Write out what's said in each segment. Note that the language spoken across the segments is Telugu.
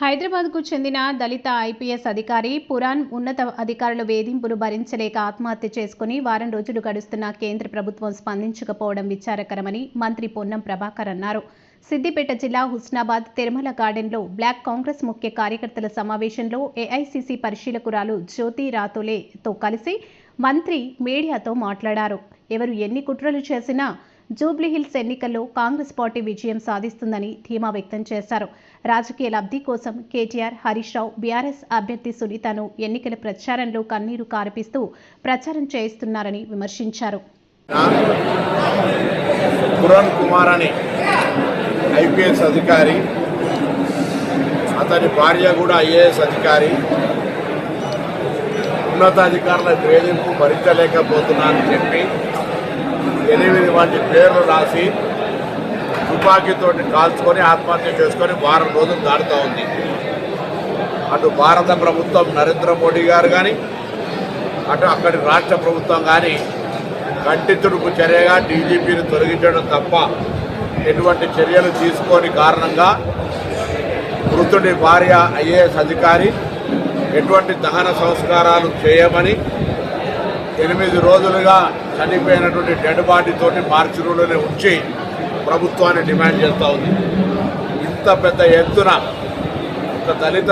హైదరాబాద్కు చెందిన దళిత ఐపీఎస్ అధికారి పురాణ్ ఉన్నత అధికారుల వేధింపులు భరించలేక ఆత్మహత్య చేసుకుని వారం రోజులు గడుస్తున్న కేంద్ర ప్రభుత్వం స్పందించకపోవడం విచారకరమని మంత్రి పొన్నం ప్రభాకర్ అన్నారు. సిద్దిపేట జిల్లా హుస్నాబాద్ తిరుమల గార్డెన్లో బ్లాక్ కాంగ్రెస్ ముఖ్య కార్యకర్తల సమావేశంలో ఏఐసిసి పరిశీలకురాలు జ్యోతి రాతోలేతో కలిసి మంత్రి మీడియాతో మాట్లాడారు. ఎవరు ఎన్ని కుట్రలు చేసినా జూబ్లీహిల్స్ ఎన్నికల్లో కాంగ్రెస్ పార్టీ విజయం సాధిస్తుందని ధీమా వ్యక్తం చేశారు. రాజకీయ లబ్ధి కోసం కేటీఆర్ హరీష్ రావు బీఆర్ఎస్ అభ్యర్థి సునీతను ఎన్నికల ప్రచారంలో కన్నీరు కారిపిస్తూ ప్రచారం చేయిస్తున్నారని విమర్శించారు. పురణ్ కుమార్ అని ఐపీఎస్ అధికారి అతని భార్య కూడా ఐఏఎస్ అధికారి. ఉన్నతాధికారుల వేధింపు భరించలేకపోతున్నానని చెప్పి ఎనిమిది మంది పేర్లు రాసి తుపాకీతో కాల్చుకొని ఆత్మహత్య చేసుకొని వారం రోజులు దాడుతూ ఉంది. అటు భారత ప్రభుత్వం నరేంద్ర మోడీ గారు కానీ అటు అక్కడి రాష్ట్ర ప్రభుత్వం కానీ కంటి తుడుపు చర్యగా డీజీపీని తొలగించడం తప్ప ఎటువంటి చర్యలు తీసుకోని కారణంగా మృతుడి భార్య ఐఏఎస్ అధికారి ఎటువంటి దహన సంస్కారాలు చేయమని ఎనిమిది రోజులుగా చనిపోయినటువంటి డెడ్ బాడీ మార్చి రోడ్లోనే ఉంచి ప్రభుత్వాన్ని డిమాండ్ చేస్తూ ఉంది. ఇంత పెద్ద ఎత్తున ఒక దళిత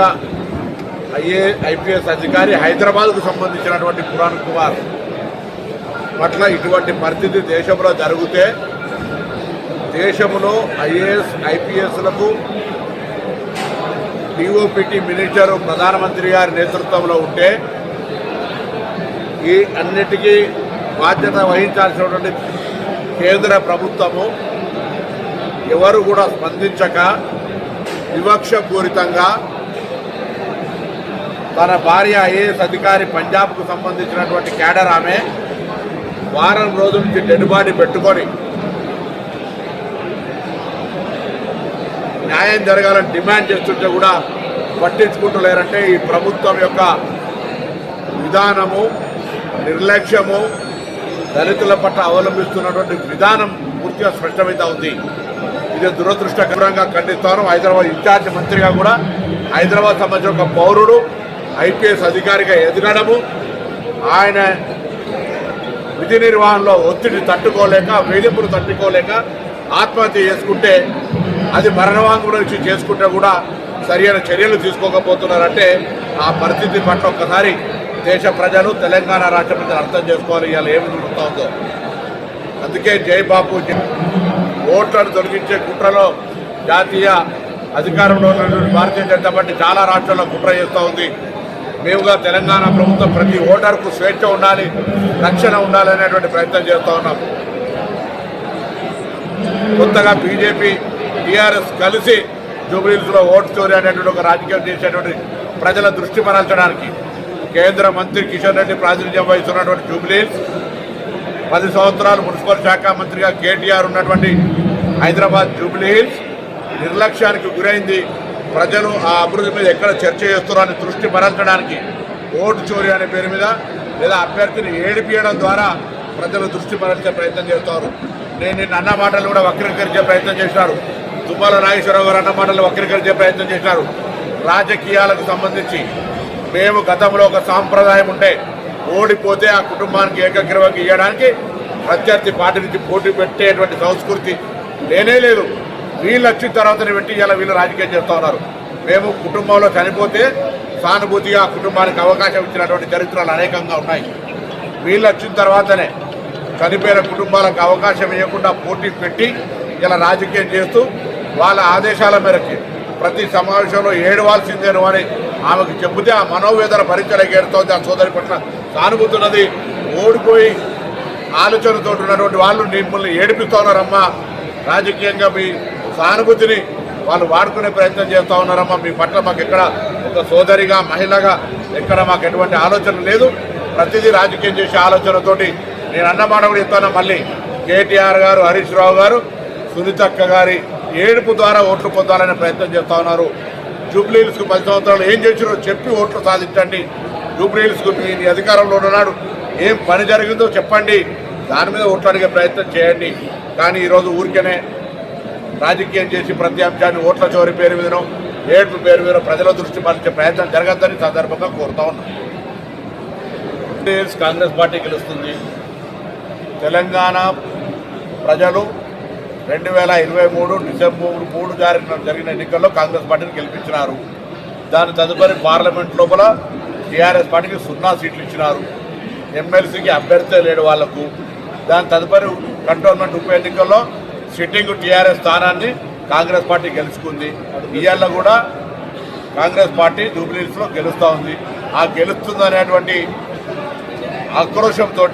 ఐఏ ఐపీఎస్ అధికారి హైదరాబాద్కు సంబంధించినటువంటి పురాణ్ కుమార్ పట్ల ఇటువంటి పరిస్థితి దేశంలో జరిగితే దేశంలో ఐఏఎస్ ఐపీఎస్లకు డిఓపిటి మినిస్టర్ ప్రధానమంత్రి గారి నేతృత్వంలో ఉంటే ఈ అన్నిటికీ బాధ్యత వహించాల్సినటువంటి కేంద్ర ప్రభుత్వము ఎవరు కూడా స్పందించక వివక్షపూరితంగా తన భార్య ఐఏఎస్ అధికారి పంజాబ్కు సంబంధించినటువంటి కేడర్ ఆమె వారం రోజుల నుంచి డెడ్ బాడీ పెట్టుకొని న్యాయం జరగాలని డిమాండ్ చేస్తుంటే కూడా పట్టించుకుంటూ లేరంటే ఈ ప్రభుత్వం యొక్క విధానము నిర్లక్ష్యము దళితుల పట్ల అవలంబిస్తున్నటువంటి విధానం పూర్తిగా స్పష్టమైతే ఉంది. ఇది దురదృష్టకరంగా ఖండిస్తాను. హైదరాబాద్ ఇన్ఛార్జ్ మంత్రిగా కూడా హైదరాబాద్ సంబంధించిన ఒక పౌరుడు ఐపీఎస్ అధికారిగా ఎదగడము ఆయన విధి నిర్వహణలో ఒత్తిడి తట్టుకోలేక వేధింపులు తట్టుకోలేక ఆత్మహత్య చేసుకుంటే అది మరణవాంగు నుంచి చేసుకుంటే కూడా సరైన చర్యలు తీసుకోకపోతున్నారంటే ఆ పరిస్థితి పట్ల ఒక్కసారి దేశ ప్రజలు తెలంగాణ రాష్ట్ర ప్రజలు అర్థం చేసుకోవాలి ఇవాళ ఏమి జరుగుతుందో అందుకే జై ఓట్లను తొలగించే కుట్రలో జాతీయ అధికారంలో ఉన్నటువంటి భారతీయ జనతా పార్టీ చాలా రాష్ట్రాల్లో కుట్ర చేస్తూ ఉంది. మేముగా తెలంగాణ ప్రభుత్వం ప్రతి ఓటర్కు స్వేచ్ఛ ఉండాలి రక్షణ ఉండాలి అనేటువంటి ప్రయత్నం చేస్తూ ఉన్నాం. కొత్తగా బీజేపీ టీఆర్ఎస్ కలిసి జూబ్లీస్లో ఓటు చోరీ అనేటువంటి ఒక రాజకీయం చేసేటువంటి ప్రజల దృష్టి మరల్చడానికి కేంద్ర మంత్రి కిషన్ రెడ్డి ప్రాతినిధ్యం వహిస్తున్నటువంటి జూబ్లీస్ పది సంవత్సరాలు మున్సిపల్ శాఖ మంత్రిగా కేటీఆర్ ఉన్నటువంటి హైదరాబాద్ జూబ్లీహిల్స్ నిర్లక్ష్యానికి గురైంది ప్రజలు ఆ అభివృద్ధి మీద ఎక్కడ చర్చ చేస్తున్నారని దృష్టి మరల్చడానికి ఓటు చోరీ అనే పేరు మీద లేదా అభ్యర్థిని ఏడిపియడం ద్వారా ప్రజలు దృష్టి మరల్చే ప్రయత్నం చేస్తారు. నేను నిన్న అన్న మాటలు కూడా వక్రీకరించే ప్రయత్నం చేశారు తుమ్మల నాగేశ్వరరావు గారు అన్న మాటలు వక్రీకరించే ప్రయత్నం చేశారు రాజకీయాలకు సంబంధించి మేము గతంలో ఒక సాంప్రదాయం ఉంటే ఓడిపోతే ఆ కుటుంబానికి ఏకగ్రీవంగా ఇవ్వడానికి ప్రత్యర్థి పార్టీ నుంచి పోటీ పెట్టేటువంటి సంస్కృతి లేనే లేదు. వీళ్ళు వచ్చిన తర్వాతనే పెట్టి ఇలా వీళ్ళు రాజకీయం చేస్తూ ఉన్నారు. మేము కుటుంబంలో చనిపోతే సానుభూతిగా ఆ కుటుంబానికి అవకాశం ఇచ్చినటువంటి చరిత్రలు అనేకంగా ఉన్నాయి. వీళ్ళు వచ్చిన తర్వాతనే చనిపోయిన కుటుంబాలకు అవకాశం ఇవ్వకుండా పోటీ పెట్టి ఇలా రాజకీయం చేస్తూ వాళ్ళ ఆదేశాల మేరకు ప్రతి సమావేశంలో ఏడవాల్సిందేను అని ఆమెకు చెబితే ఆ మనోవేదన భరించలేక ఏడుతోంది ఆ సోదరి పట్ల సానుభూతున్నది. ఓడిపోయి ఆలోచనతో ఉన్నటువంటి వాళ్ళు మిమ్మల్ని ఏడిపిస్తూ ఉన్నారమ్మా రాజకీయంగా మీ సానుభూతిని వాళ్ళు వాడుకునే ప్రయత్నం చేస్తూ ఉన్నారమ్మా. మీ పట్ల మాకు ఎక్కడ ఒక సోదరిగా మహిళగా ఎక్కడ మాకు ఎటువంటి ఆలోచన లేదు. ప్రతిదీ రాజకీయం చేసే ఆలోచనతోటి నేను అన్నమాట కూడా చెప్తాను. మళ్ళీ కేటీఆర్ గారు హరీష్ రావు గారు సునీతక్క గారి ఏడుపు ద్వారా ఓట్లు పొందాలనే ప్రయత్నం చేస్తూ ఉన్నారు. జూబ్లీహిల్స్కు పది సంవత్సరాలు ఏం చేసిరో చెప్పి ఓట్లు సాధించండి. జూబ్లీహిల్స్కు మీ మీ అధికారంలో ఉన్నాడు. ఏం పని జరిగిందో చెప్పండి. దాని మీద ఓట్లు అడిగే ప్రయత్నం చేయండి. కానీ ఈరోజు ఊరికనే రాజకీయం చేసి ప్రతి అంశాన్ని ఓట్ల చోరీ పేరు మీదనో ఏడ్పు పేరు మీద ప్రజల దృష్టి మరల్చే ప్రయత్నం జరగద్దని సందర్భంగా కోరుతా ఉన్నాం. కాంగ్రెస్ పార్టీ గెలుస్తుంది. తెలంగాణ ప్రజలు రెండు వేల ఇరవై మూడు డిసెంబర్ మూడు జరిగిన జరిగిన ఎన్నికల్లో కాంగ్రెస్ పార్టీని గెలిపించినారు. దాని తదుపరి పార్లమెంట్ లోపల టీఆర్ఎస్ పార్టీకి సున్నా సీట్లు ఇచ్చినారు. ఎమ్మెల్సీకి అభ్యర్థి లేడు వాళ్ళకు. దాని తదుపరి కంటోన్మెంట్ ఉప ఎన్నికల్లో సిట్టింగ్ టీఆర్ఎస్ స్థానాన్ని కాంగ్రెస్ పార్టీ గెలుచుకుంది. ఇవాళ కూడా కాంగ్రెస్ పార్టీ జూబ్లీస్లో గెలుస్తూ ఉంది. ఆ గెలుస్తుందనేటువంటి ఆక్రోషంతో